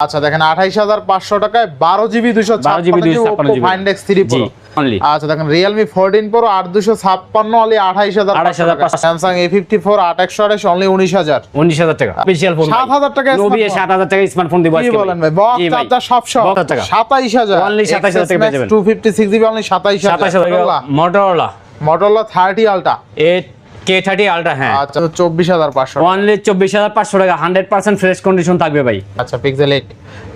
আচ্ছা দেখেন আঠাইশ হাজার পাঁচশো টাকায় বারো জিবি দুশো 12 GB 256 find X three pro only আচ্ছা দেখেন রিয়েলমি ফোরটিন প্রো আট দুশো ছাপ্পান্ন অনলি আঠাইশ হাজার 28,500 স্যামসাং এ ফিফটি ফোর আট একশো আঠাশ অনলি উনিশ হাজার। উনিশ হাজার টাকা। স্পেশাল ফোন 7,000 টাকা নবী smartphone। সাত হাজার টাকা স্মার্টফোন দিব কি বলেন ভাই? বক্স। চার্জার সব সব। বক্স টাকা সাতাইশ হাজার। Only 27,000 টাকা পেয়ে যাবেন। Two fifty six GB only সাতাইশ হাজার। হাজার Motorola Motorola thirty ultra eight K thirty ultra হ্যাঁ। আচ্ছা চব্বিশ হাজার পাঁচশো অনলি চব্বিশ হাজার পাঁচশো টাকা হান্ড্রেড পার্সেন্ট ফ্রেশ কন্ডিশন থাকবে ভাই। আচ্ছা Pixel eight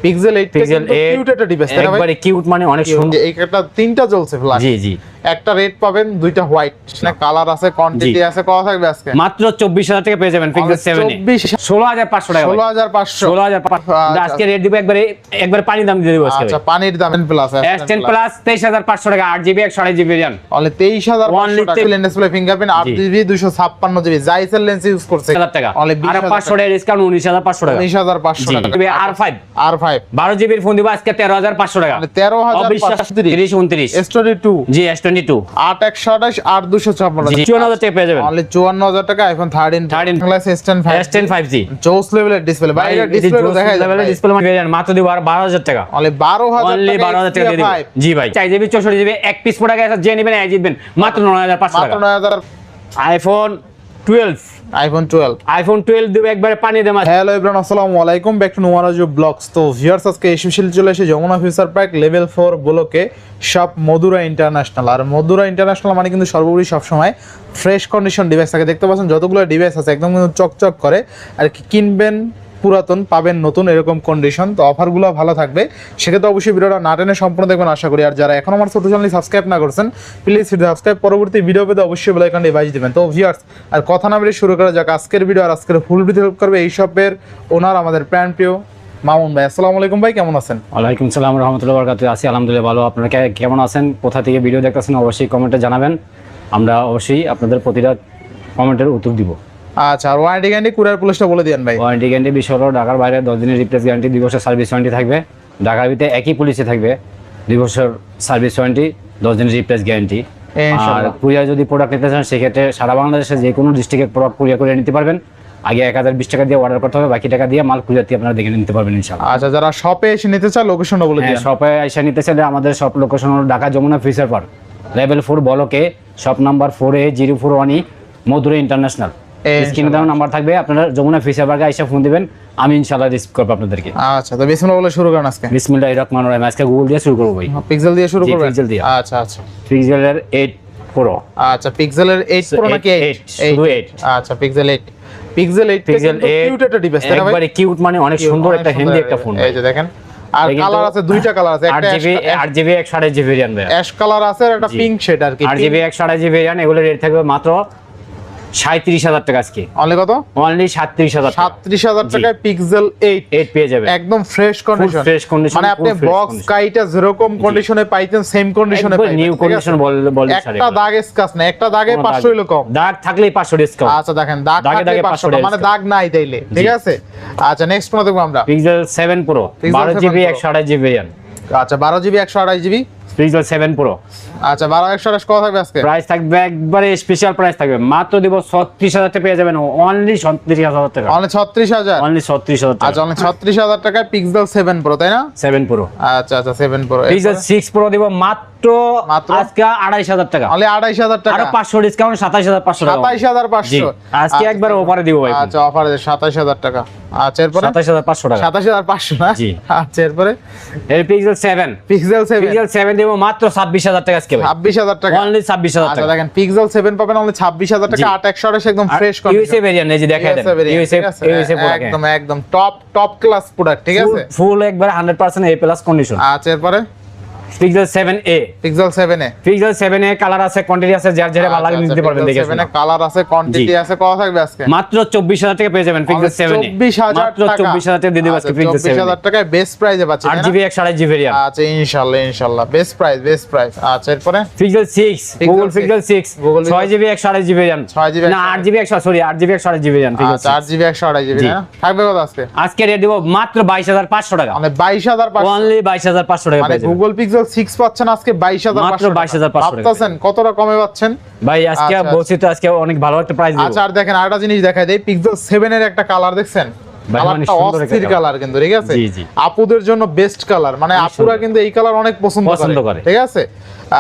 Pixel eight Pixel eight cute একটা ডিভাইস একবারে কিউট মানে অনেক সুন্দর। এই একটা তিনটা চলছে ফ্ল্যাশ জি জি। একটা রেড পাবেন দুইটা হোয়াইট না কালার আছে কোয়ান্টিটি আছে কত থাকবে আজকে। মাত্র চব্বিশ হাজার টাকা পেয়ে যাবেন পিক্সেল সেভেন চব্বিশ ষোলো হাজার পাঁচশো টাকা ষোলো হাজার পাঁচশো। ষোলো হাজার পাঁচশো। আচ্ছা। আজকে রেট দিব একবারে একবারে পানি দাম দিয়ে দেবো আজকে আচ্ছা পানির দাম প্লাস এস টেন প্লাস তেইশ হাজার পাঁচশো টাকা আট জিবি একশো আড়াই জিবি র্যাম অনলি তেইশ হাজার Only টাকা। লেন্স ডিসপ্লে ফিঙ্গারপ্রিন্ট আট জি। জিবি দুশো ছাপ্পান্ন জিবি জাইসের লেন্স ইউজ করছে। হাজার টাকা। অনলি বিশ আর হাজার পাঁচশো টাকা ডিসকাউন্ট উনিশ হাজার পাঁচশো টাকা। উনিশ হাজার পাঁচশো জি। টাকা। আর ফাইভ আর ফাইভ বারো জিবির ফোন দিব আজকে তেরো হাজার পাঁচশো টাকা। মানে তেরো হাজার তিরিশ। উনত্রিশ। Story two G S twenty two আট একশো আঠাশ আট দুশো ছাপ্পান্ন চুয়ান্ন হাজার টাকা পেয়ে যাবেন। অনলি চুয়ান্ন হাজার টাকা iPhone thirteen 13 class S ten five S ten five G জোস লেভেলের ডিসপ্লে বাইরে ডিসপ্লে দেখা যায় ডিসপ্লে মাত্র দিব আর বারো হাজার টাকা। অনলি বারো হাজার অনলি বারো হাজার টাকা দিয়ে জি ভাই চাই জিবি চৌষট্টি জিবি এক পিস প্রোডাক্ট আছে যে নেবেন এই জিতবেন। মাত্র নয় হাজার পাঁচশো টাকা। নয় হাজার iPhone twelve iPhone twelve iPhone twelve দেবে একবারে পানি দেওয়া হ্যালো এভরিওয়ান আসসালামু আলাইকুম ব্যাক টু নোয়ারাজু ব্লগস তো ভিউয়ার্স আজকে স্পেশাল চলে এসে Jamuna future park level four ব্লকে সব মধুরা ইন্টারন্যাশনাল আর মধুরা ইন্টারন্যাশনাল মানে কিন্তু সর্বোপরি সবসময় ফ্রেশ কন্ডিশন ডিভাইস থাকে। দেখতে পাচ্ছেন যতগুলো ডিভাইস আছে একদম কিন্তু চকচক করে। আর কি কিনবেন পুরাতন, পাবেন নতুন এরকম কন্ডিশন তো অফারগুলো ভালো থাকবে। সেক্ষেত্রে অবশ্যই ভিডিওটা না টেনে সম্পূর্ণ দেখবেন, আশা করি। আর যারা এখন আমার ছোটো চ্যানেল সাবস্ক্রাইব না করছেন প্লিজ সাবস্ক্রাইব পরবর্তী ভিডিও পেতে অবশ্যই বেলাইকন ডিভাইস দিবেন। তো ভিউয়ার্স আর কথা না বেরিয়ে শুরু করা যাক আজকের ভিডিও আর আজকের ফুল ভিডিও হেল্প করবে এই শপের ওনার আমাদের প্যান প্রিয় মামুন ভাই। আসসালামু আলাইকুম ভাই, কেমন আছেন? ওয়ালাইকুম সালাম রহমতুল্লাহ বরকাত আছি, আলহামদুলিল্লাহ, ভালো। আপনারা কেমন আছেন? কোথা থেকে ভিডিও দেখতেছেন? অবশ্যই কমেন্টে জানাবেন। আমরা অবশ্যই আপনাদের প্রতিটা কমেন্টের উত্তর দিব। আচ্ছা আর ওয়ারেন্টি গ্যারান্টি কুরিয়ার পুলিশটা বলে দিয়েন ভাই। ওয়ারেন্টি গ্যারান্টি বিষয় হলো ঢাকার বাইরে দশ দিনের রিপ্লেস গ্যারান্টি দুই বছর সার্ভিস ওয়ারেন্টি থাকবে। ঢাকার ভিতরে একই পুলিশে থাকবে দুই বছর সার্ভিস ওয়ারেন্টি দশ দিনের রিপ্লেস গ্যারান্টি আর কুরিয়ার যদি প্রোডাক্ট নিতে চান সেক্ষেত্রে সারা বাংলাদেশে যে কোনো ডিস্ট্রিক্টের প্রোডাক্ট কুরিয়ার করে নিতে পারবেন। আগে এক হাজার বিশ টাকা দিয়ে অর্ডার করতে হবে বাকি টাকা দিয়ে মাল কুরিয়ার দিয়ে আপনারা দেখে নিতে পারবেন ইনশাল্লাহ আচ্ছা যারা শপে এসে নিতে চায় লোকেশনটা বলে হ্যাঁ দিন শপে এসে নিতে চাইলে আমাদের শপ লোকেশন হলো Dhaka Jamuna Future Park level four বলকে shop number four A zero four one E Madhura international স্ক্রিনে দেওয়া নাম্বার থাকবে আপনারা যমুনা এসে ফোন দিবেন আমি রিসিভ করব আপনাদেরকে। আচ্ছা তো বিসমিল্লাহ বলে শুরু করেন আজকে। বিসমিল্লাহ রহমান রহিম আজকে গুগল দিয়ে শুরু করব ভাই। পিক্সেল দিয়ে শুরু করবেন? Pixel দিয়ে। আচ্ছা আচ্ছা। পিক্সেলের এইট প্রো আচ্ছা পিক্সেলের 8 প্রো নাকি 8 শুধু eight। আচ্ছা Pixel 8 Pixel 8 Pixel eight cute একটা ডিভাইস তাই না ভাই? একবারে কিউট মানে অনেক সুন্দর একটা হেন্দি একটা ফোন এই যে দেখেন। আর কালার আছে দুইটা কালার আছে একটা জিবি আট জিবি একশো আঠাশ জিবি র্যাম দেয় অ্যাশ কালার আছে আর একটা পিঙ্ক শেড আর কি আট জিবি একশো আঠাশ জিবি র্যাম এগুলো রেট থাকবে মাত্র সাঁত্রিশ হাজার টাকা আজকে। অনলি কত? অনলি সাতত্রিশ হাজার টাকা। 37000 টাকায় পিক্সেল 8 এইট পেয়ে যাবে একদম ফ্রেশ কন্ডিশন fresh condition, মানে আপনি বক্স কাইটা যেরকম কন্ডিশনে পাইতেন সেম কন্ডিশনে নিউ কন্ডিশন বল বল একটা দাগ স্কাচ না একটা দাগে 500 হইল কম। দাগ থাকলেই পাঁচশো ডিসকাউন্ট আচ্ছা দেখেন দাগ থাকলে দাগে 500 500 মানে দাগ নাই তাইলে ঠিক আছে? আচ্ছা নেক্সট কোন দেখব আমরা? পিক্সেল সেভেন প্রো Pixel বারো জিবি Pro। একশো আঠাশ জিবি র্যাম আচ্ছা বারো জিবি একশো আঠাশ জিবি পিক্সেল সেভেন প্রো আচ্ছা কত থাকবে আজকে? প্রাইস থাকবে একবারে স্পেশাল প্রাইস থাকবে। মাত্র দিব ছত্রিশ হাজার টাকা পেয়ে যাবেন। অনলি ছত্রিশ হাজার টাকা। অনলি ছত্রিশ হাজার? অনলি ছত্রিশ হাজার টাকা। আচ্ছা অনলি ছত্রিশ হাজার টাকায় পিক্সেল সেভেন প্রো তাই না? সেভেন প্রো আচ্ছা আচ্ছা seven pro Pixel six pro দিব মাত্র মাত্র? আজকে আড়াইশ হাজার টাকা। অনলি আড়াইশ হাজার টাকা। আরও পাঁচশো ডিসকাউন্ট সাতাইশ হাজার পাঁচশো টাকা সাতাইশ হাজার জি পাঁচশো। আজকে একবার অফারে দিব ভাই। আচ্ছা অফার সাতাইশ হাজার টাকা। আচ্ছা এরপরে? টাকা। সাতাশ হাজার পাঁচশো না? জি। আচ্ছা এরপরে? এর পিক্সেল সেভেন পিক্সেল দিব মাত্র টাকা আজকে ভাই। ছাব্বিশ হাজার টাকা। অনলি ছাব্বিশ হাজার আচ্ছা টাকা। দেখেন পিক্সেল সেভেন পাবেন অনলি ছাব্বিশ হাজার টাকা জি। আট একশো আঠাশ একদম ফ্রেশ ইউএসএ ভেরিয়েন্ট এই যে দেখাই দেন। ইউএসএ ইউএসএ একদম একদম টপ টপ ক্লাস প্রোডাক্ট ঠিক আছে? ফুল একবার hundred percent A plus condition আচ্ছা এরপরে? Pixel seven A Pixel seven A Pixel seven A colour আছে কোয়ান্টিটি আছে যার যেটা ভালো লাগে নিতে পারবেন দেখে শুনে। কালার আছে কোয়ান্টিটি আছে কত থাকবে আজকে? মাত্র চব্বিশ হাজার টাকা পেয়ে যাবেন পিক্সেল সেভেন এ চব্বিশ হাজার মাত্র চব্বিশ হাজার টাকা দিয়ে দেবো আজকে পিক্সেল চব্বিশ সেভেন হাজার টাকায় বেস্ট প্রাইজে পাচ্ছি আট তাই না? জিবি একশো আড়াই জিবি আচ্ছা ইনশাল্লাহ ইনশাল্লাহ। বেস্ট প্রাইস বেস্ট প্রাইস আচ্ছা এরপরে? Pixel six Google six, Pixel six Google ছয় জিবি একশো আড়াই জিবি র্যাম 6 GB না আট জিবি একশো সরি আট জিবি একশো আড়াই জিবি র্যাম আচ্ছা জিবি একশো আড়াই জিবি না? থাকবে কত আজকে? আজকে রেট দিব মাত্র বাইশ হাজার পাঁচশো টাকা। মানে বাইশ হাজার পাঁচশো। অনলি বাইশ হাজার পাঁচশো টাকা মানে গুগল পিক্সেল সিক্স পাচ্ছেন আজকে বাইশ হাজার মাত্র 22,500 পাচ্ছেন কতটা কমে পাচ্ছেন? ভাই আজকে আচ্ছা, বলছি তো আজকে অনেক ভালো একটা প্রাইস দেব। আচ্ছা আর দেখেন আরেকটা জিনিস দেখাই পিক্সেল এর একটা কালার দেখছেন? কালারটা অস্থির কালার কিন্তু ঠিক আছে? জি, জি। আপুদের জন্য বেস্ট কালার মানে আপুরা কিন্তু এই কালার অনেক পছন্দ পছন্দ করে। করে। ঠিক আছে?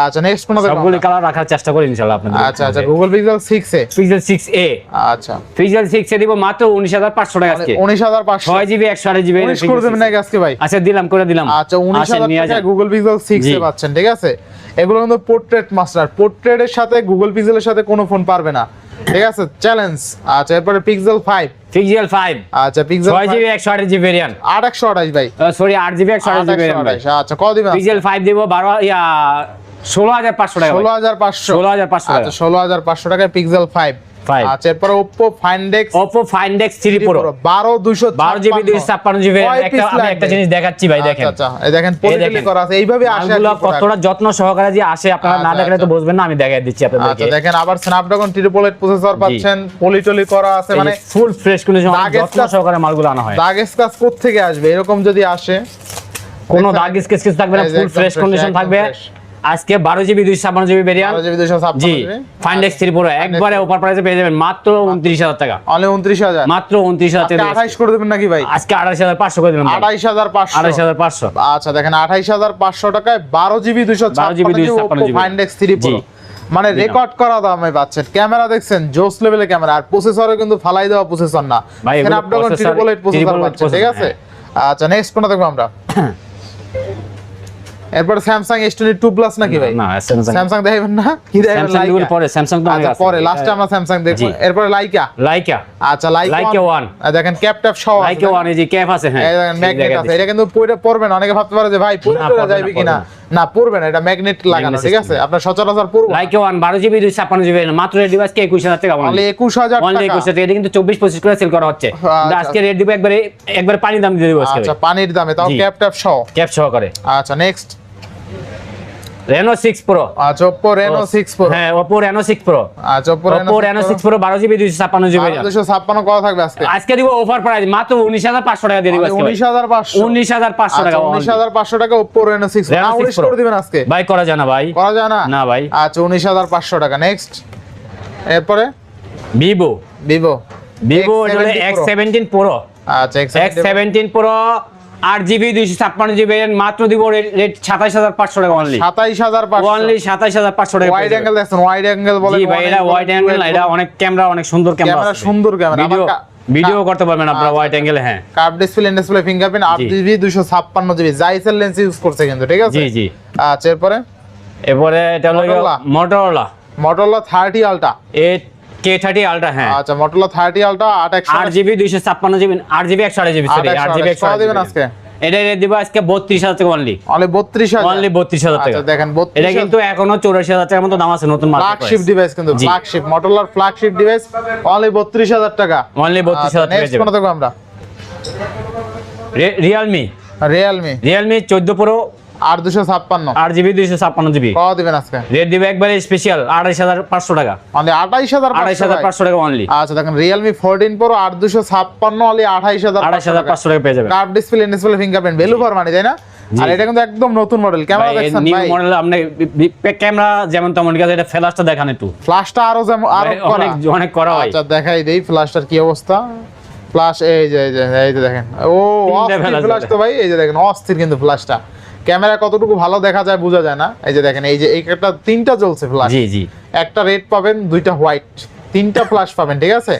আচ্ছা নেক্সট কোনটা সবগুলি কালার রাখার চেষ্টা করি ইনশাআল্লাহ আপনাদের। আচ্ছা আচ্ছা Google Pixel 6 A. Pixel six A আচ্ছা। পিক্সেল সিক্স এ দিব মাত্র উনিশ হাজার পাঁচশো টাকা আজকে। উনিশ হাজার পাঁচশো। ছয় জিবি একশো আট জিবি করে দেবেন আজকে ভাই? আচ্ছা দিলাম করে দিলাম। আচ্ছা উনিশ আসেন, হাজার নিয়ে টাকায় যান। গুগল পিক্সেল সিক্স এ পাচ্ছেন ঠিক আছে? এগুলো কিন্তু পোর্ট্রেট মাস্টার পোর্ট্রেটের সাথে গুগল পিক্সেলের সাথে কোনো ফোন পারবে না। ঠিক আছে? চ্যালেঞ্জ আচ্ছা এরপরে পিক্সেল 5 পিক্সেল 5 আচ্ছা পিক্সেল 6 জিবি একশো আট জিবি ভেরিয়ান্ট আট একশো আঠাশ ভাই। সরি 8 জিবি একশো আট আট জিবি ভেরিয়েন্ট আচ্ছা কত দিবেন পিক্সেল 5 দিব বারো ইয়া ষোলো হাজার পাঁচশো টাকা ষোলো হাজার পাঁচশো। ষোলো হাজার পাঁচশো টাকা। আচ্ছা ষোলো হাজার পাঁচশো টাকায় পিক্সেল ফাইভ আচ্ছা এরপরে একটা আমি একটা জিনিস দেখাচ্ছি ভাই দেখেন। এই দেখেন পলিটেলি করা আছে। এইভাবে আসে আর কি মালগুলো product। কতটা যত্ন সহকারে যে আসে আপনারা না আচ্ছা, দেখলে তো আচ্ছা। বুঝবেন না আমি দেখাই দিচ্ছি আচ্ছা দেখেন আবার স্ন্যাপড্রাগন ট্রিপল এইট প্রসেসর পাচ্ছেন পলিটলি করা আছে মানে ফুল ফ্রেশ দাগের যত্ন সহকারে মালগুলো আনা হয়। দাগ স্কাচ থেকে আসবে? এরকম যদি আসে কোনো? দাগ স্কেচ কিছু থাকবে না ফুল ফ্রেশ কন্ডিশন থাকবে। আজকে বারো জিবি দুইশো ছাপ্পান্ন জিবি ভেরিয়ান্ট বারো জিবি জি ফাইন্ডেক্স থ্রি প্রো একবারে ওপার প্রাইসে পেয়ে যাবেন মাত্র উনত্রিশ হাজার টাকা। অনলি উনত্রিশ হাজার। মাত্র উনত্রিশ হাজার টাকা। আঠাইশ করে দেবেন নাকি ভাই? আজকে আঠাশ হাজার পাঁচশো করে দিলাম আঠাইশ হাজার পাঁচশো। আঠাশ হাজার পাঁচশো। আচ্ছা দেখেন আঠাইশ হাজার পাঁচশো টাকায় বারো জিবি দুশো 12 GB 256 GB Find X three. মানে রেকর্ড করা দামে পাচ্ছেন। ক্যামেরা দেখছেন জোস লেভেলের ক্যামেরা। আর প্রসেসরও কিন্তু ফালাই দেওয়া প্রসেসর না। স্ন্যাপড্রাগন ট্রিপল এইট প্রসেসর পাচ্ছেন ঠিক আছে? আচ্ছা নেক্সট কোনটা দেখব আমরা। এরপর Samsung S twenty two plus নাকি ভাই? না স্যামসাং স্যামসাং দেখবেন না? কি দেখবেন? পরে স্যামসাং তো আচ্ছা আছে। পরে লাস্টে আমরা স্যামসাং দেখব। এরপরে লাইকা লাইকা আচ্ছা লাইকা লাইকা ওয়ান। দেখেন ক্যাপ ট্যাপ সহ লাইকা ওয়ান এই যে ক্যাপ আছে হ্যাঁ। এই দেখেন ম্যাগনেট আছে। এটা কিন্তু পরে পড়বে না। অনেকে ভাবতে পারে যে ভাই টরে পড়বে যাবে কিনা? না। পড়বে না। এটা ম্যাগনেট লাগানো ঠিক আছে? আপনার সচরাচর পড়বে। লাইকা ওয়ান বারো জিবি দুই ছাপ্পান্ন জিবি মাত্র রেট ডিভাইস কে একুশ হাজার টাকা অনলি একুশ হাজার অনলি টাকা। একুশ হাজার এটা কিন্তু চব্বিশ পঁচিশ করে সেল করা হচ্ছে। আচ্ছা। আজকে রেট দিব একবারে একবারে পানির দাম দিয়ে দেবো আজকে আচ্ছা পানির দামে। তাও। ক্যাপ ট্যাপ সহ। ক্যাপ সহকারে। আচ্ছা নেক্সট রেনো সিক্স প্রো আচ্ছা ওপো রেনো সিক্স প্রো হ্যাঁ ওপো রেনো সিক্স প্রো আচ্ছা ওপো রেনো সিক্স প্রো বারো জিবি দুইশো ছাপ্পান্ন জিবি দুশো ছাপ্পান্ন কত থাকবে আজকে? আজকে দিব অফার প্রাইস মাত্র উনিশ হাজার পাঁচশো টাকা দিয়ে দিব আজকে পাঁচশো। উনিশ হাজার পাঁচশো টাকা উনিশ হাজার পাঁচশো টাকা সিক্স Reno 6 উনিশ Pro। করে দিবেন আজকে? ভাই করা যায় না ভাই। করা যায় না? ভাই। আচ্ছা উনিশ হাজার পাঁচশো টাকা। নেক্সট এরপরে? Vivo Vivo X seventeen Pro আচ্ছা এক্স সেভেন্টিন প্রো আট জিবি দুইশো ছাপ্পান্ন জিবি মাত্র দিব রেট সাতাইশ হাজার পাঁচশো টাকা অনলি সাতাইশ হাজার অনলি সাতাইশ হাজার পাঁচশো টাকা ওয়াইড অ্যাঙ্গেল দেখছেন ওয়াইড অ্যাঙ্গেল বলে ভাই এটা ওয়াইড অ্যাঙ্গেল এটা অনেক ক্যামেরা অনেক সুন্দর ক্যামেরা সুন্দর ক্যামেরা ভিডিও করতে পারবেন আপনারা ওয়াইড অ্যাঙ্গেল হ্যাঁ। কার্ভ ডিসপ্লে ডিসপ্লে ফিঙ্গারপ্রিন্ট আট জিবি দুশো ছাপ্পান্ন জিবি। জাইসেল লেন্স ইউজ করছে কিন্তু ঠিক আছে? জি জি। আচ্ছা এরপরে? এরপরে এটা হলো। মোটরোলা মটোরোলা থার্টি আলটা এ কে থার্টি আলট্রা হ্যাঁ। আচ্ছা মটোরোলা থার্টি আলটা আট একশো আট। জিবি দুইশো ছাপ্পান্ন জিবি আট জিবি একশো আট জিবি আট একশো কত আজকে? এটা রেট দিব আজকে বত্রিশ হাজার টাকা অনলি অনলি বত্রিশ হাজার। অনলি বত্রিশ হাজার টাকা। আচ্ছা দেখেন এটা কিন্তু এখনও চৌরাশি হাজার টাকার মতো দাম আছে নতুন ফ্ল্যাগশিপ ডিভাইস কিন্তু ফ্ল্যাগশিপ মটোরোলার ফ্ল্যাগশিপ ডিভাইস অনলি বত্রিশ হাজার টাকা। অনলি বত্রিশ হাজার টাকা নেক্সট আমরা? রিয়েলমি রিয়েলমি রিয়েলমি চোদ্দ প্রো দুশো ছাপ্পান্ন। আট জিবি দুইশো ছাপ্পান্ন জিবি কত দিবেন আজকে? রেট দিবে একবারে স্পেশাল আড়াইশ হাজার পাঁচশো টাকা। অনলি আঠাইশ হাজার আড়াইশ হাজার পাঁচশো টাকা অনলি আচ্ছা দেখেন রিয়েলমি ফোরটিন প্রো আট দুশো ছাপ্পান্ন অনলি আঠাইশ হাজার আড়াইশ হাজার পাঁচশো টাকা পেয়ে যাবে curve display display fingerprint value for money তাই না? আর এটা কিন্তু একদম নতুন মডেল ক্যামেরা দেখছেন নিউ মডেল আপনি ক্যামেরা যেমন তেমন এটা ফ্ল্যাশটা দেখান একটু। ফ্ল্যাশটা আরও যেমন আরও অনেক অনেক করা হয়। আচ্ছা দেখাই দেই ফ্ল্যাশটার কি অবস্থা। ফ্ল্যাশ এই যে এই যে দেখেন। ও ফ্ল্যাশ তো ভাই এই যে দেখেন অস্থির কিন্তু ফ্ল্যাশটা ক্যামেরা কতটুকু ভালো দেখা যায় বোঝা যায় না। এই যে দেখেন এই যে একটা তিনটা জ্বলছে ফ্ল্যাশ জি জি। একটা রেড পাবেন দুইটা হোয়াইট তিনটা ফ্ল্যাশ পাবেন ঠিক আছে?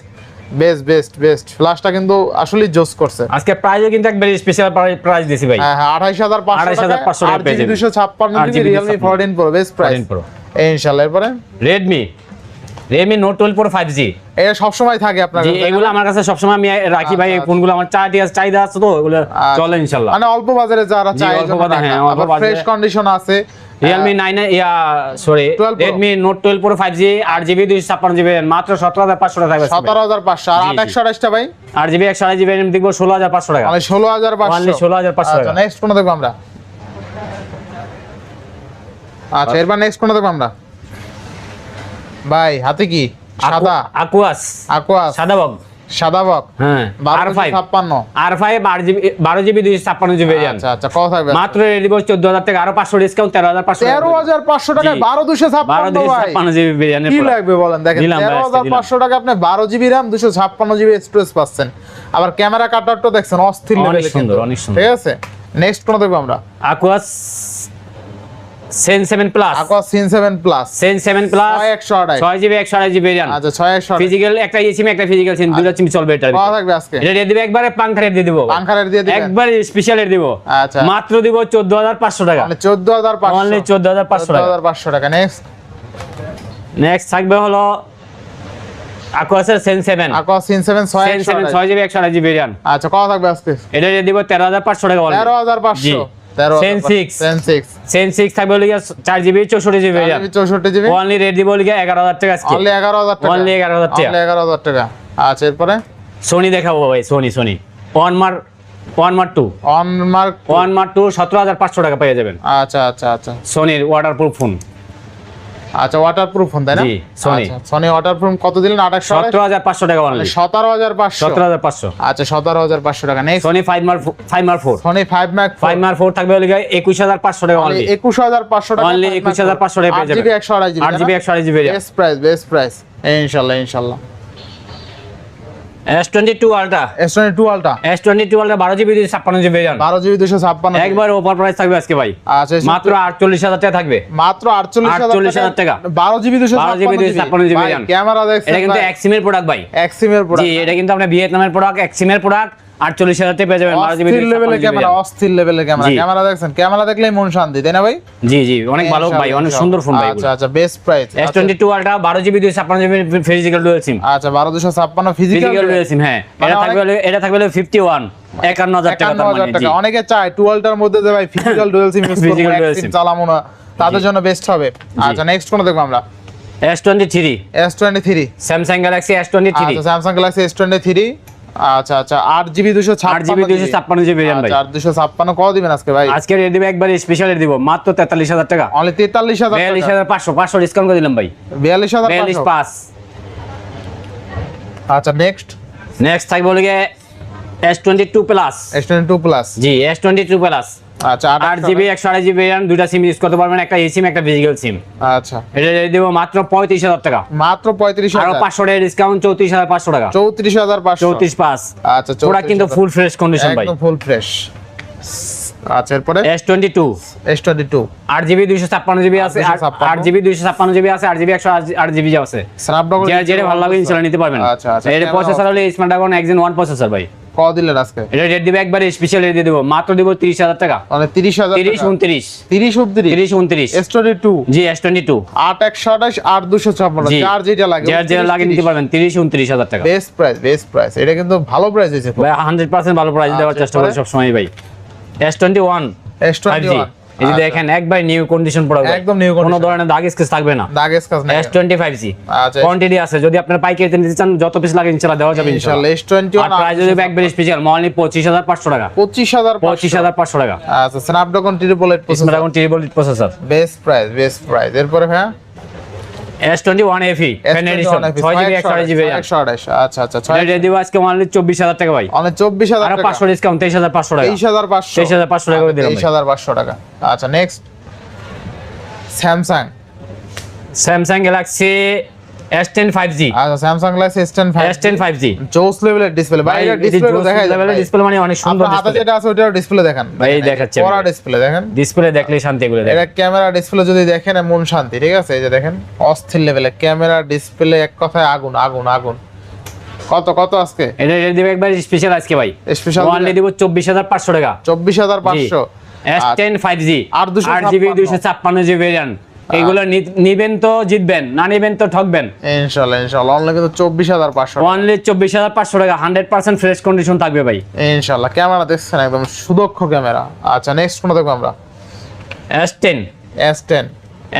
বেস্ট বেস্ট বেস্ট ফ্ল্যাশটা কিন্তু আসলে জোস করছে। আজকে প্রাইজও কিন্তু একবারে স্পেশাল প্রাইস দিছি ভাই। হ্যাঁ হ্যাঁ আঠাইশ হাজার পাঁচশো 28,500 টাকা পেয়ে যাবেন। দুশো ছাপ্পান্ন 8GB Realme 256 fourteen Pro best price 14। ইনশাল্লাহ এরপরে? Redmi Redmi Note twelve Pro five G এটা সবসময় থাকে আপনার জি? এগুলো আমার কাছে সবসময় আমি রাখি ভাই এই আচ্ছা, ফোনগুলো আমার চাহিদা আছে চাহিদা আছে তো এগুলো আচ্ছা। চলে ইনশাল্লাহ মানে অল্প বাজারে যারা চায় অল্প বাজারে, হ্যাঁ, অল্প বাজারে। ফ্রেশ কন্ডিশন আছে। Realme nine yeah sorry Redmi Note 12 Pro। Redmi Note twelve Pro five G আট জিবি দুইশো ছাপ্পান্ন জিবি মাত্র সতেরো হাজার পাঁচশো টাকা থাকবে সতেরো হাজার পাঁচশো। আর জি, আট জি। একশো আঠাশটা ভাই? আট জিবি একশো আড়াই জিবি দেখব ষোলো হাজার পাঁচশো টাকা। মানে ষোলো হাজার Only পাঁচশো 16,500 টাকা। নেক্সট কোনটা দেখব আমরা। আচ্ছা এরপর নেক্সট কোনটা দেখব আমরা। ভাই হাতে কি? সাদা? আকুয়াস। aquas সাদা বগ সাদা বক? হ্যাঁ। আর ফাইভ ছাপ্পান্ন। আর ফাইভ বারো জিবি বারো জিবি দুইশো ছাপ্পান্ন জিবি আচ্ছা আচ্ছা কত থাকবে। মাত্র রেডি বল চোদ্দ হাজার টাকা আরও পাঁচশো ডিসকাউন্ট তেরো হাজার পাঁচশো তেরো হাজার পাঁচশো টাকায় জি। বারো দুশো ছাপ্পান্ন ছাপ্পান্ন জিবি ভেরিয়েন্টের কি লাগবে বলেন? দেখেন তেরো হাজার। পাঁচশো টাকা আপনি বারো জিবি র্যাম দুশো ছাপ্পান্ন জিবি এক্সপ্রেস পাচ্ছেন। আবার ক্যামেরা কাটারটা দেখছেন অস্থির অনেক সুন্দর, অনেক সুন্দর। ঠিক আছে? নেক্সট কোন দেখব আমরা? Aquos Sense 7 plus Aquos Sense 7 plus Sense 7 plus 6128 6 GB 128 GB RAM আচ্ছা 6128 ফিজিক্যাল একটা এসিম একটা ফিজিক্যাল সিম দুটো সিম চলবে এটা কত থাকবে আজকে। এটা দিয়ে দিব একবারে পাংখারে দিয়ে দিব। পাংখারে দিয়ে দিব। একবারে স্পেশাল দিব। আচ্ছা। মাত্র দিব 14500 টাকা। মানে 14500 অনলি 14500 টাকা। 14500 টাকা। নেক্সট নেক্সট থাকবে হলো আকুয়াসের Sense 7 Aquos Sense 7 6 GB 128 GB RAM আচ্ছা কত থাকবে আজকে? এটা দিয়ে দিব 13500 টাকা 13500 সেন সিক্স সেন সিক্স থাকবে হলো চার জিবি চৌষট্টি জিবি ভেরিয়েন্ট চৌষট্টি জিবি অনলি রেট দিব হলো এগারো হাজার টাকা অনলি এগারো হাজার টাকা। Only 11,000 টাকা। এগারো হাজার টাকা। আচ্ছা এরপরে? সোনি দেখাবো ভাই Sony Sony one Mark one Mark two one Mark one Mark two সতেরো হাজার পাঁচশো টাকা পেয়ে যাবেন। আচ্ছা আচ্ছা আচ্ছা। সোনির ওয়াটার প্রুফ ফোন আচ্ছা ওয়াটারপ্রুফ ফোন তাই না? জি সনি সনি ওয়াটারপ্রুফ কত দিলেন 17500 টাকা অনলি 17500 17500 আচ্ছা 17500 টাকা। নেক্সট সনি 5 মার 5 মার্ক 4 সনি 5 মার্ক 5 মার 4 থাকবে হলে 21500 টাকা অনলি 21500 টাকা অনলি 21500 টাকা পেয়ে যাবেন। 8GB 128GB 8GB 128GB best price best price ইনশাআল্লাহ ইনশাআল্লাহ S22 Ultra S22 Ultra S22 Ultra 12GB 256GB variant 12GB 256 একবার ওভার প্রাইস থাকবে আজকে ভাই। আচ্ছা মাত্র 48000 টাকা থাকবে। মাত্র 48000 টাকা। 12GB 256GB 256GB variant camera দেখছেন এটা কিন্তু এক্সিমের প্রোডাক্ট ভাই। এক্সিমের প্রোডাক্ট জি এটা কিন্তু আপনার ভিয়েতনামের প্রোডাক্ট এক্সিমের প্রোডাক্ট আটচল্লিশ হাজার পেয়ে যাবেন অস্থির লেভেলের ক্যামেরা অস্থির লেভেলের ক্যামেরা ক্যামেরা দেখছেন? ক্যামেরা দেখলেই মন শান্তি তাই না ভাই? জি জি অনেক ভালো ভাই অনেক সুন্দর ফোন ভাই আচ্ছা আচ্ছা best price S twenty two Ultra বারো জিবি দুই ছাপ্পান্ন জিবি ফিজিক্যাল ডুয়েল সিম আচ্ছা বারো দুশো ছাপ্পান্ন ফিজিক্যাল ডুয়েল সিম হ্যাঁ। মানে এটা থাকবে এটা থাকবে ফিফটি ওয়ান একান্ন হাজার টাকা মানে। অনেকে চায় টুয়েলটার মধ্যে যে ভাই ফিজিক্যাল ডুয়েল সিম ইউজ করব সিম চালাবো না তাদের জন্য বেস্ট হবে। আচ্ছা নেক্সট কোন দেখব আমরা? S twenty three S twenty three Samsung Galaxy S twenty three আচ্ছা Samsung Galaxy S twenty three আচ্ছা আচ্ছা আট জিবি দুশো আট জিবি দুশো ছাপ্পান্ন জিবি র্যাম ভাই। আচ্ছা দুশো ছাপ্পান্ন কত দিবেন আজকে ভাই? আজকে রেট দিব একবার স্পেশাল দিব মাত্র তেতাল্লিশ হাজার টাকা। অনলি তেতাল্লিশ হাজার বিয়াল্লিশ হাজার পাঁচশো পাঁচশো ডিসকাউন্ট করে দিলাম ভাই। বিয়াল্লিশ হাজার বিয়াল্লিশ পাঁচ। আচ্ছা নেক্সট নেক্সট থাকবে হলো S twenty two plus S twenty two plus জি এস টোয়েন্টি টু প্লাস আচ্ছা জিবি একশো আড়াই জিবি র্যাম দুটা সিম ইউজ করতে পারবেন একটা এই একটা ফিজিক্যাল সিম আচ্ছা। এটা মাত্র টাকা। মাত্র আরও ডিসকাউন্ট আচ্ছা কিন্তু ফুল ফ্রেশ কন্ডিশন ভাই। একদম ফুল ফ্রেশ আচ্ছা এরপরে? আছে। আর- 256 আট জিবি দুইশো ছাপ্পান্ন জিবি আছে আট জিবি একশো আট জিবি আছে। স্ন্যাপড্রাগন যেটা যেটা ভালো লাগবে ইনশাল্লাহ নিতে পারবেন। আচ্ছা আচ্ছা। এর প্রসেসর হলে স্ন্যাপড্রাগন এক্সেন ওয়ান প্রসেসর ভাই। কত দিলেন আজকে? এটা রেট দিব একবারে স্পেশাল রেট দেব। মাত্র দেব 30000 টাকা। মানে 30000 30 29 30 29 30 29 S22 জি S22 8128 8256 চার যেটা লাগে চার যেটা লাগে নিতে পারবেন। 30 29000 টাকা। বেস্ট প্রাইস বেস্ট প্রাইস এটা কিন্তু ভালো প্রাইস আছে ভাই 100% ভালো প্রাইস দেওয়ার আচ্ছা, চেষ্টা করি সব সময় ভাই। S21 S21 এই যে দেখেন একবার নিউ কন্ডিশন প্রোডাক্ট একদম নিউ কোনো ধরনের দাগ স্কেচ থাকবে না। দাগ স্কেচ না এস টোয়েন্টি ফাইভ জি আচ্ছা কোয়ান্টিটি আছে যদি আপনারা পাইকারিতে নিতে চান যত পিস লাগে ইনশাআল্লাহ দেওয়া যাবে ইনশাআল্লাহ। এস টোয়েন্টি আর প্রাইস যদি একবার স্পেশাল মনলি পঁচিশ হাজার পাঁচশো টাকা। পঁচিশ হাজার পঁচিশ। হাজার পাঁচশো টাকা। আচ্ছা Snapdragon triple eight Snapdragon triple processor best price best price এরপরে হ্যাঁ? S twenty one FE fan edition ছয় জিবি একশো আড়াই জিবি একশো আঠাশ আচ্ছা আচ্ছা ছয় এটা দিব আজকে অনলি চব্বিশ হাজার টাকা ভাই। অনেক চব্বিশ হাজার আরও টাকা। ডিসকাউন্ট তেইশ হাজার পাঁচশো টাকা। তেইশ হাজার পাঁচশো। 23,500 টাকা করে দিলাম তেইশ হাজার পাঁচশো টাকা। আচ্ছা next Samsung Samsung Galaxy S ten five G আচ্ছা ten five S ten five G জোস লেভেলের ডিসপ্লে ভাই এটা ডিসপ্লে দেখা যায় ডিসপ্লে মানে অনেক সুন্দর আপনার হাতে যেটা আছে ওটার ডিসপ্লে দেখেন ভাই, এই দেখাচ্ছি। পড়া ডিসপ্লে দেখেন। ডিসপ্লে দেখলে শান্তি করে দেয় এটা ক্যামেরা ডিসপ্লে যদি দেখেন মন শান্তি ঠিক আছে? এই যে দেখেন অস্থির লেভেলে ক্যামেরা ডিসপ্লে এক কথায় আগুন আগুন আগুন। কত কত আজকে? এটা রেট দিবে একবার স্পেশাল আজকে ভাই। স্পেশাল অনলি দিব চব্বিশ হাজার পাঁচশো টাকা। চব্বিশ হাজার পাঁচশো। এস টেন ফাইভ জি আর 256 আট জিবি দুইশো ছাপ্পান্ন। জিবি ভেরিয়েন্ট এগুলো নিবেন তো জিতবেন না নিবেন তো ঠকবেন। অনলাইন কিন্তু চব্বিশ হাজার পাঁচশো অনলি চব্বিশ হাজার পাঁচশো টাকা হান্ড্রেড পার্সেন্ট ফ্রেশ কন্ডিশন থাকবে ভাই। ইনশাল্লাহ ক্যামেরা দেখছেন একদম সুদক্ষ ক্যামেরা। আচ্ছা নেক্সট কোন দেখব আমরা। S ten S ten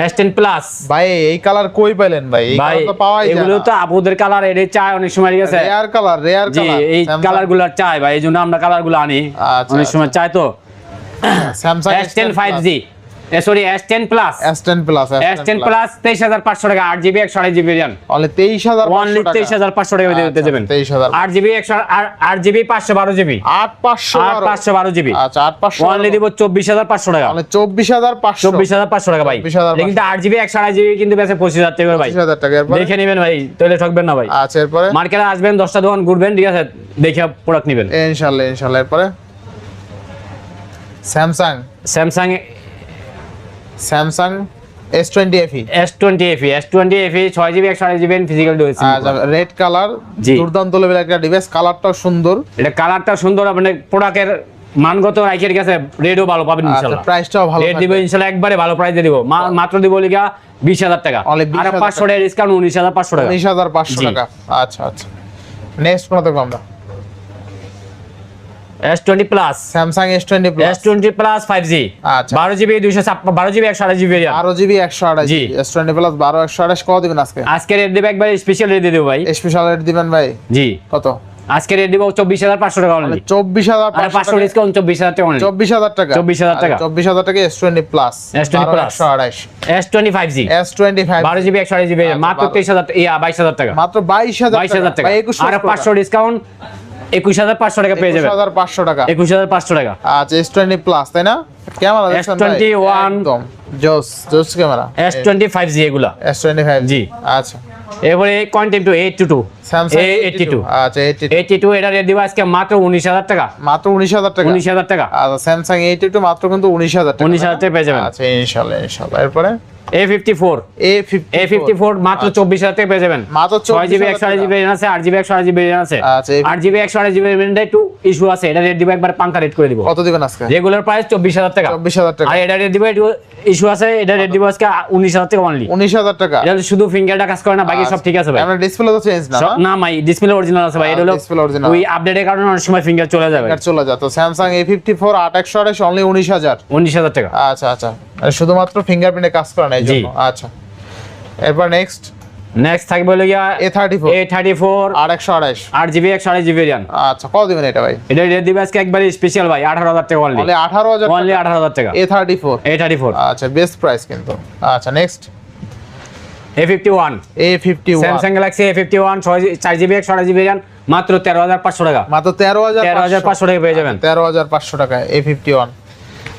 S ten plus ভাই এই কালার কই পাইলেন ভাই? এই কালার তো পাওয়াই যায় এগুলো তো আপুদের কালারের চায় অনেক সময় আছে? রেয়ার কালার রেয়ার জি কালার এই কালারগুলো চাই ভাই এই জন্য আমরা কালারগুলো আনি। আচ্ছা, অনেক সময় চাই তো। Samsung S ten five G sorry S ten plus S ten plus S ten plus তেইশ হাজার পাঁচশো টাকা আট জিবি একশো আড়াই জিবি র্যাম অনলি তেইশ হাজার অনলি তেইশ হাজার পাঁচশো টাকা দিয়ে দিতে দেবেন তেইশ হাজার আট জিবি একশো আর- আট জিবি পাঁচশো বারো জিবি। আট পাঁচশো আর পাঁচশো বারো জিবি। আচ্ছা আট পাঁচশো অনলি দিব চব্বিশ হাজার পাঁচশো টাকা। অনলি চব্বিশ হাজার পাঁচশো। চব্বিশ হাজার পাঁচশো টাকা ভাই। 24,500 কিন্তু আট জিবি একশো আড়াই জিবি কিন্তু পঁচিশ হাজার টাকা ভাই। পঁচিশ হাজার টাকা। এরপরে? দেখে নেবেন ভাই। তাহলে ঠকবেন না ভাই। আচ্ছা এরপরে? মার্কেটে আসবেন দশটা দোকান ঘুরবেন ঠিক আছে? দেখে প্রোডাক্ট নেবেন। ইনশাল্লাহ ইনশাল্লাহ। এরপরে? Samsung Samsung Samsung S twenty FE S twenty FE S twenty FE ছয় জিবি একশো আড়াই জিবি ফিজিক্যাল রেড কালার। দুর্দান্ত লেভেল একটা ডিভাইস কালারটাও সুন্দর। এটা কালারটা সুন্দর মানে প্রোডাক্টের মানগত রাইখের কাছে রেটও ভালো পাবেন আচ্ছা ইনশাল্লাহ প্রাইসটাও ভালো রেট দিব ইনশাল্লাহ একবারে ভালো প্রাইস দিব। মা- মাত্র দিব লিগা বিশ হাজার টাকা। Only 20,000 আর পাঁচশো টাকা ডিসকাউন্ট উনিশ হাজার পাঁচশো টাকা। উনিশ হাজার পাঁচশো জি। টাকা। আচ্ছা আচ্ছা। নেক্সট কোন দেখব আমরা? S twenty plus Samsung S twenty S plus twenty plus five আচ্ছা। বারো জিবি দুইশো বারো জিবি একশো আড়াই জিবি বারো জিবি একশো আঠাশ জি। এস টোয়েন্টি প্লাস বারো একশো আঠাশ কত দিবেন আজকে? আজকে রেট দেবে একবার স্পেশাল রেট দিয়ে দেবো ভাই। স্পেশাল রেট দিবেন ভাই? জি। কত? আজকে রেট দিব চব্বিশ হাজার পাঁচশো টাকা অনলি চব্বিশ হাজার আর পাঁচশো ডিসকাউন্ট চব্বিশ হাজার টাকা অনলি চব্বিশ হাজার টাকা। 24,000 টাকা। চব্বিশ হাজার টাকা S twenty plus S20 Plus। একশো আঠাশ S twenty five G S twenty five বারো জিবি একশো আড়াই জিবি আচ্ছা, মাত্র বারো- তেইশ হাজার ইয়া বাইশ হাজার টাকা। মাত্র বাইশ হাজার বাইশ হাজার টাকা। একুশ আর পাঁচশো ডিসকাউন্ট একুশ হাজার পাঁচশো টাকা পেয়ে যাবে হাজার পাঁচশো টাকা। একুশ হাজার পাঁচশো টাকা। আচ্ছা এস টোয়েন্টি প্লাস তাই না? ক্যামেরা দেখছেন টোয়েন্টি S21 একদম। জোস জোস camera S twenty five G এগুলা। S twenty five G. আচ্ছা। এবারে content two eight two two eighty আচ্ছা এইটটি টু এটা রেট দিব আজকে মাত্র উনিশ হাজার টাকা। মাত্র উনিশ হাজার টাকা? উনিশ হাজার টাকা। আচ্ছা স্যামসাং এইটি টু মাত্র কিন্তু উনিশ হাজার টাকা। উনিশ হাজার টাকা পেয়ে যাবেন। আচ্ছা ইনশাল্লাহ ইনশাল্লাহ। এরপরে? A fifty four A fifty four মাত্র চব্বিশ হাজার টাকা পেয়ে যাবেন। মাত্র ছয় জিবি 24,000 একশো আড়াই জিবি আছে আট জিবি একশো আড়াই জিবি আছে। আচ্ছা, আট জিবি একশো আড়াই জিবি একটু ইস্যু আছে এটা রেট দিব একবার পাঙ্কা রেট করে দিব। কত দিবেন আজকে? রেগুলার প্রাইস চব্বিশ হাজার টাকা। চব্বিশ হাজার টাকা। আর এটা রেট দিব ইস্যু আছে এটা রেট দিব আজকে উনিশ হাজার টাকা অনলি উনিশ হাজার টাকা। এটা শুধু ফিঙ্গারটা কাজ করে না বাকি সব ঠিক আছে ভাই। আমরা ডিসপ্লে তো চেঞ্জ না না? ভাই ডিসপ্লে অরিজিনাল আছে ভাই এটা হলো Display original। ওই আপডেটের কারণে অনেক সময় ফিঙ্গার চলে যাবে। আর চলে যা তো স্যামসাং এ ফিফটি ফোর আট একশো আঠাশ অনলি উনিশ হাজার। উনিশ হাজার টাকা। আচ্ছা আচ্ছা। আর শুধুমাত্র ফিঙ্গারপ্রিন্টে কাজ করে না এই। জন্য। আচ্ছা। এরপর নেক্সট নেক্সট থাকবে হলো গিয়া A thirty four A thirty four আট একশো জিবি একশো আড়াই জিবি র্যাম আচ্ছা কত দিবেন এটা ভাই? এটা রেট দিবে আজকে একবারে স্পেশাল ভাই আঠারো হাজার টাকা অনলি অনলি আঠারো হাজার অনলি আঠারো হাজার টাকা। A thirty four A thirty four আচ্ছা বেস্ট প্রাইস কিন্তু। আচ্ছা next A fifty one A fifty one Samsung Galaxy A fifty one ছয় চার জিবি একশো আড়াই জিবি র্যাম মাত্র তেরো হাজার পাঁচশো টাকা। মাত্র তেরো হাজার তেরো হাজার পাঁচশো। টাকা পেয়ে যাবেন। তেরো হাজার পাঁচশো টাকা এ ফিফটি ওয়ান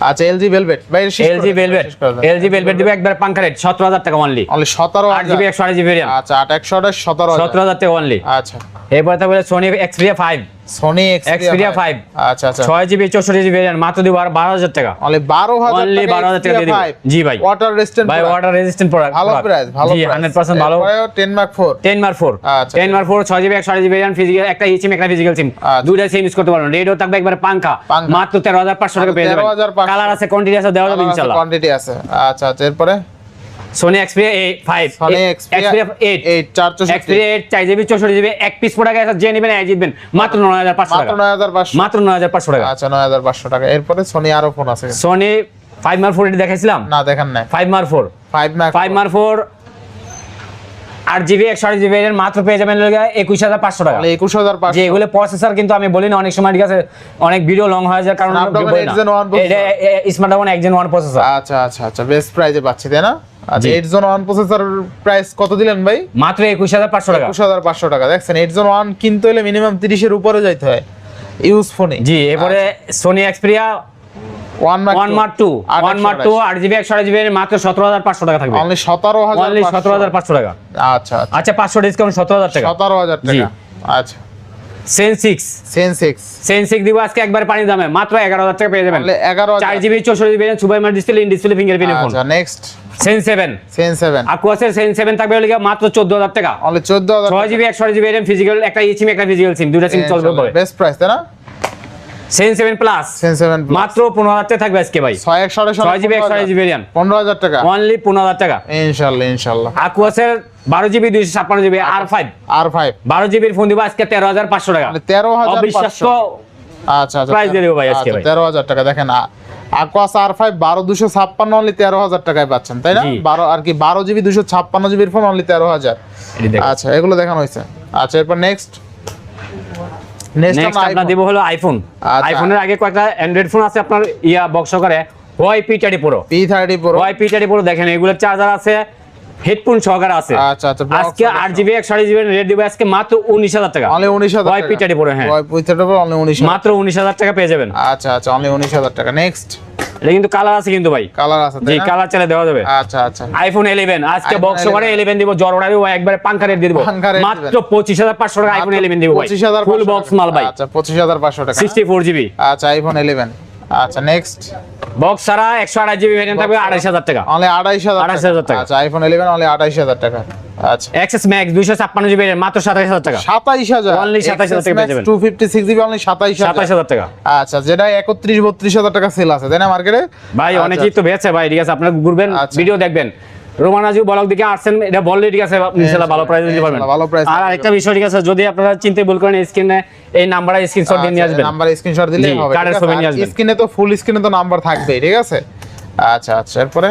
আচ্ছা এলজি ভেলভেট ভাই এলজি ভেলভেট এলজি ভেলভেট দিবে একবার পাঙ্কা রেট সতেরো হাজার টাকা অনলি অনলি সতেরো আট জিবি একশো আড়াই জিবি র্যাম আচ্ছা আট একশো আঠাশ সতেরো সতেরো হাজার টাকা অনলি আচ্ছা। এরপরে তাহলে Sony Xperia five Sony Xperia 5 আচ্ছা আচ্ছা। ছয় জিবি মাত্র দিব টাকা। অনলি বারো হাজার 12,000 টাকা দিয়ে জি ভাই। ওয়াটার রেজিস্ট্যান্ট ভাই রেজিস্ট্যান্ট প্রোডাক্ট ভালো প্রাইস ভালো জি ভালো। মার্ক আচ্ছা। জিবি একশো জিবি র্যাম ফিজিক্যাল একটা সিম একটা ফিজিক্যাল সিম আচ্ছা। দুইটা সিম ইউজ করতে পারবেন। রেডিও থাকবে একবারে পাঙ্খা। মাত্র তেরো হাজার পাঁচশো টাকা পেয়ে যাবেন। কালার আছে কোয়ান্টিটি আছে দেওয়া যাবে ইনশাল্লাহ কোয়ান্টিটি আছে। আচ্ছা আচ্ছা এরপরে? সোনি এক্সপিরিয়া এই ফাইভ এক্সপিরিয়া এইট এইট চারশো এক্সপিরিয়া এইট চার জিবি চৌষট্টি জিবি এক পিস প্রোডাক্ট আছে যে নেবেন এক জিতবেন। মাত্র নয় হাজার পাঁচশো টাকা। নয় হাজার পাঁচশো। মাত্র নয় হাজার পাঁচশো টাকা। আচ্ছা নয় হাজার পাঁচশো টাকা। এরপরে সোনি আরও ফোন আছে। সোনি ফাইভ মার ফোর এটি দেখাইছিলাম? না দেখেন নাই। Five Mark four five Mark five Mark four আট জিবি একশো আট জিবি এর মাত্র পেয়ে যাবেন একুশ হাজার পাঁচশো টাকা। একুশ হাজার যে এগুলো প্রসেসর কিন্তু আমি বলি না অনেক সময় ঠিক আছে অনেক ভিডিও লং হয়ে যায় কারণ Snapdragon 8 Gen 1 processor। স্মার্টফোন এক জেন ওয়ান প্রসেসর আচ্ছা আচ্ছা আচ্ছা বেস্ট প্রাইজে পাচ্ছি তাই না? আচ্ছা eight Gen one processor price কত দিলেন ভাই? মাত্র একুশ হাজার পাঁচশো টাকা। একুশ হাজার পাঁচশো টাকা। দেখছেন এইট জোন ওয়ান কিনতে হলে মিনিমাম তিরিশের উপরে যাইতে হয় ইউজ ফোনে জি এরপরে Sony Xperia one one Mark two one Mark two আট জিবি একশো আট জিবি মাত্র সতেরো হাজার পাঁচশো টাকা থাকবে। অনলি সতেরো হাজার অনলি সতেরো হাজার পাঁচশো টাকা। আচ্ছা আচ্ছা। আচ্ছা পাঁচশো ডিসকাউন্ট সতেরো হাজার টাকা। সতেরো হাজার টাকা। আচ্ছা। Sense six Sense six Sense six দিব আজকে একবার পানি দামে। মাত্র এগারো হাজার টাকা পেয়ে যাবেন। এগারো চার জিবি চৌষট্টি জিবি সুপার মার display in display fingerprint phone next Sense seven Sense seven আকুয়াসের Sense seven থাকবে হলে মাত্র চোদ্দ হাজার টাকা। চোদ্দ হাজার ছয় জিবি একশো জিবি ফিজিক্যাল একটা একটা ফিজিক্যাল সিম দুটা সিম চলবে বেস্ট প্রাইস তাই না? সেন সেভেন প্লাস সেন মাত্র টাকা থাকবে আজকে ভাই। জিবি জিবি টাকা। অনলি আকুয়াসের জিবি দুইশো জিবি জিবির ফোন দিব আজকে অবিশ্বাস্য আচ্ছা আচ্ছা। Price দিয়ে দেবো ভাই আজকে আচ্ছা, ভাই। টাকা। দেখেন আকোয়াস আর ফাইভ বারো দুশো ছাপ্পান্ন অনলি তেরো হাজার টাকায় পাচ্ছেন তাই না? বারো আর কি বারো জিবি দুশো ছাপ্পান্ন জিবির ফোন অনলি তেরো হাজার। আচ্ছা এগুলো দেখানো হয়েছে। আচ্ছা এরপর নেক্সট নেক্সট আপনার দিব হলো আইফোন আচ্ছা। আইফোনের আগে কয়েকটা অ্যান্ড্রয়েড ফোন আছে আপনার ইয়া বক্স করে Y thirty Pro P thirty Pro Y thirty Pro দেখেন এগুলোর চার্জার আছে হেডফোন সহকারে আছে। আচ্ছা আচ্ছা আজকে আট জিবি একশো আট জিবি রেট দিবে। আজকে মাত্র উনিশ হাজার টাকা। অনলি উনিশ হাজার ওয়াই পিটারি প্রো হ্যাঁ। ওয়াই পি থার্টি অনলি উনিশ মাত্র উনিশ হাজার টাকা পেয়ে যাবেন। আচ্ছা আচ্ছা অনলি উনিশ হাজার টাকা। নেক্সট এটা কিন্তু কালার আছে কিন্তু ভাই। কালার আছে জি কালার চালে দেওয়া যাবে। আচ্ছা আচ্ছা। আইফোন ইলেভেন আজকে বক্স করে দিব জ্বর ওড়াবি ও একবারে পাঙ্খা রেট দিয়ে দিব। মাত্র দিবেন। পঁচিশ হাজার পাঁচশো টাকা আইফোন ইলেভেন দিব ভাই। পঁচিশ হাজার ফুল বক্স মাল ভাই। আচ্ছা পঁচিশ হাজার পাঁচশো টাকা। সিক্সটি ফোর জিবি আচ্ছা আইফোন ইলেভেন আচ্ছা নেক্সট বক্স ছাড়া একশো আঠাশ জিবি ভ্যারিয়েন্ট থাকবে আড়াইশ হাজার টাকা। অনলি আড়াইশ হাজার 28,000 টাকা। আচ্ছা আইফোন ইলেভেন অনলি আড়াইশ হাজার টাকা। আচ্ছা। এক্সএস ম্যাক্স দুইশো ছাপ্পান্ন জিবি মাত্র সাতাইশ হাজার টাকা। সাতাইশ হাজার। Only 27,000 টাকা পেয়ে। Two fifty six GB only সাতাইশ সাতাইশ হাজার হাজার টাকা। আচ্ছা যেটা একত্রিশ বত্রিশ হাজার টাকা সেল আছে তাই না মার্কেটে ভাই আচ্ছা, অনেকেই তো বেছে ভাই ঠিক আছে আপনারা ঘুরবেন আচ্ছা। ভিডিও দেখবেন। রোমানাজু বলক দিকে আসছেন এটা বললে ঠিক আছে ইনশাআল্লাহ ভালো প্রাইস দিতে পারবেন। ভালো প্রাইস আর একটা বিষয় ঠিক আছে যদি আপনারা চিন্তা ভুল করেন স্ক্রিনে এই নাম্বারে স্ক্রিনশট দিয়ে নিয়ে আসবেন। নাম্বার স্ক্রিনশট দিলেই জি, হবে কার্ডের ছবি নিয়ে আসবেন। স্ক্রিনে তো ফুল স্ক্রিনে তো নাম্বার থাকবে ঠিক আছে? আচ্ছা আচ্ছা এরপরে?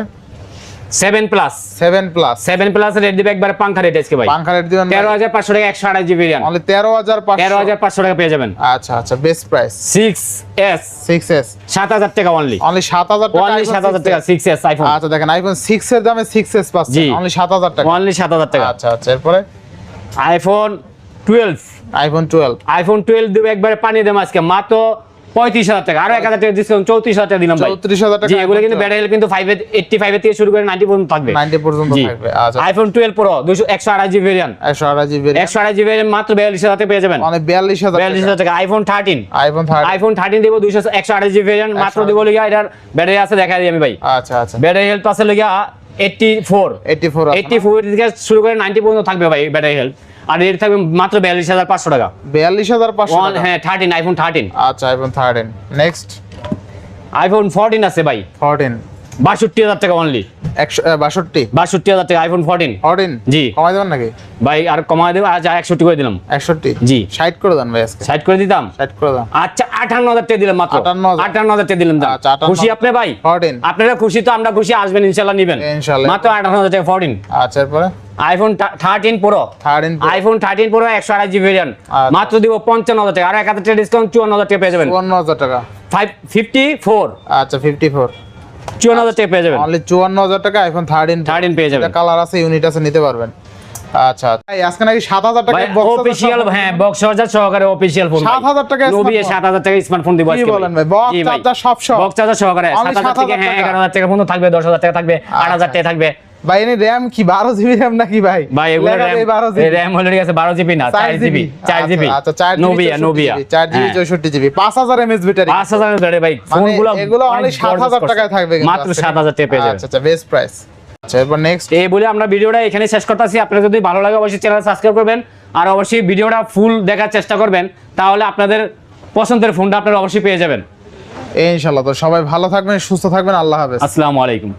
Seven plus seven plus seven plus rate দিবে একবার পাঙ্খা রেট আজকে ভাই। পাঙ্খা রেট দিবেন তেরো হাজার পাঁচশো টাকা একশো আঠাশ জিবি হাজার তেরো হাজার পাঁচশো টাকা পেয়ে যাবেন। আচ্ছা আচ্ছা best price six S six S সাত হাজার টাকা অনলি অনলি সাত হাজার টাকা অনলি iPhone সাত হাজার 6s টাকা সিক্স এস আইফোন আচ্ছা দেখেন আইফোন সিক্স এর দামে সিক্স পাচ্ছেন। জি। অনলি সাত হাজার টাকা। অনলি সাত হাজার টাকা। আচ্ছা আচ্ছা এরপরে? IPhone twelve iPhone twelve iPhone twelve দিবে একবারে পানি দেবো আজকে। মাত্র পঁয়ত্রিশ হাজার টাকা। আরও এক হাজার টাকা ডিসকাউন্ট চৌত্রিশ হাজার টাকা দিলাম চৌত্রিশ হাজার টাকা এগুলো কিন্তু ব্যাটারি কিন্তু ফাইভ এইটটি ফাইভ থেকে শুরু করে নাইনটি পর্যন্ত থাকবে। নাইনটি পর্যন্ত জি। থাকবে আচ্ছা। আইফোন টুয়েলভ প্রো দুশো একশো আঠাশ জিবি ভেরিয়ান একশো আঠাশ জিবি একশো আঠাশ জিবি ভেরিয়ান মাত্র বিয়াল্লিশ হাজার টাকা পেয়ে যাবেন। মানে বিয়াল্লিশ হাজার বিয়াল্লিশ হাজার টাকা। IPhone thirteen iPhone iPhone thirteen দিব দুইশো একশো আঠাশ জিবি ভেরিয়ান মাত্র দিব লিগা এটার ব্যাটারি আছে দেখা দিই আমি ভাই। আচ্ছা আচ্ছা। ব্যাটারি হেলথ আছে লিগা eighty four eighty four eighty four থেকে শুরু করে নাইনটি পর্যন্ত থাকবে ভাই ব্যাটারি হেলথ আর রেট থাকবে মাত্র বিয়াল্লিশ হাজার পাঁচশো টাকা। বিয়াল্লিশ হাজার পাঁচশো হ্যাঁ থার্টিন আইফোন থার্টিন আচ্ছা iPhone thirteen next iPhone fourteen আছে ভাই। ফোরটিন বাষট্টি হাজার টাকা অনলি একশো বাষট্টি? বাষট্টি হাজার টাকা আইফোন ফোরটিন ফোরটিন জি। কমাই দেবেন নাকি? ভাই আর কমায় দেবো আজ একষট্টি করে দিলাম। একষট্টি? জি। ষাট করে দেন ভাই আজকে। সাইড করে দিতাম? ষাট করে আচ্ছা আটান্ন হাজার টাকা দিলাম মাত্র। 58,000 আটান্ন হাজার টাকা দিলাম দাম। আচ্ছা, 58,000 খুশি আপনি ভাই? ফোরটিন আপনারা খুশি তো আমরা খুশি আসবেন ইনশাল্লাহ নিবেন। ইনশাল্লাহ। মাত্র আটান্ন হাজার টাকা ফোরটিন আচ্ছা এরপরে? IPhone thirteen Pro iPhone thirteen Pro একশো আড়াই জিবি ভেরিয়ান্ট আচ্ছা। মাত্র দিব পঞ্চান্ন হাজার টাকা। আর এক হাজার টাকা ডিসকাউন্ট চুয়ান্ন হাজার টাকা পেয়ে যাবেন। চুয়ান্ন হাজার টাকা। ফাইভ ফিফটি ফোর আচ্ছা ফিফটি ফোর চুয়ান্ন হাজার টাকা পেয়ে যাবেন অনলি চুয়ান্ন হাজার টাকা আইফোন থার্টিন 13 পেয়ে যাবেন। কালার আছে ইউনিট আছে নিতে পারবেন আচ্ছা ভাই আজকে নাকি সাত হাজার টাকা ভাই অফিসিয়াল হ্যাঁ বক্স চার্জার সহকারে অফিসিয়াল ফোন 7,000 টাকা? টাকা স্মার্টফোন দিব কি বলেন ভাই? সব সহ? বক্স চার্জার সহকারে Only সাত হাজার থেকে হ্যাঁ টাকা? পর্যন্ত থাকবে দশ হাজার টাকা থাকবে আট হাজার টাকা থাকবে ভাই এনে র্যাম কি বারো জিবি র্যাম নাকি ভাই? ভাই এগুলো র্যাম হলে আছে বারো জিবি না চার জিবি চার জিবি আচ্ছা চার জিবি নোবিয়া চার জিবি হ্যাঁ। চৌষট্টি জিবি পাঁচ হাজার এমএস ব্যাটারি পাঁচ হাজার ধরে ভাই মানে ফোনগুলো এগুলো অনলি সাত হাজার। টাকায় থাকবে মাত্র। সাত হাজার টাকা পেয়ে যাবেন আচ্ছা আচ্ছা বেস্ট প্রাইস আচ্ছা এরপর নেক্সট এই বলে আমরা ভিডিওটা এখানে শেষ করতেছি। আপনার যদি ভালো লাগে অবশ্যই চ্যানেল সাবস্ক্রাইব করবেন। আর অবশ্যই ভিডিওটা ফুল দেখার চেষ্টা করবেন। তাহলে আপনাদের পছন্দের ফোনটা আপনারা অবশ্যই পেয়ে যাবেন। ইনশাল্লাহ তো সবাই ভালো থাকবেন সুস্থ থাকবেন আল্লাহ হাফেজ। আসসালামু আলাইকুম।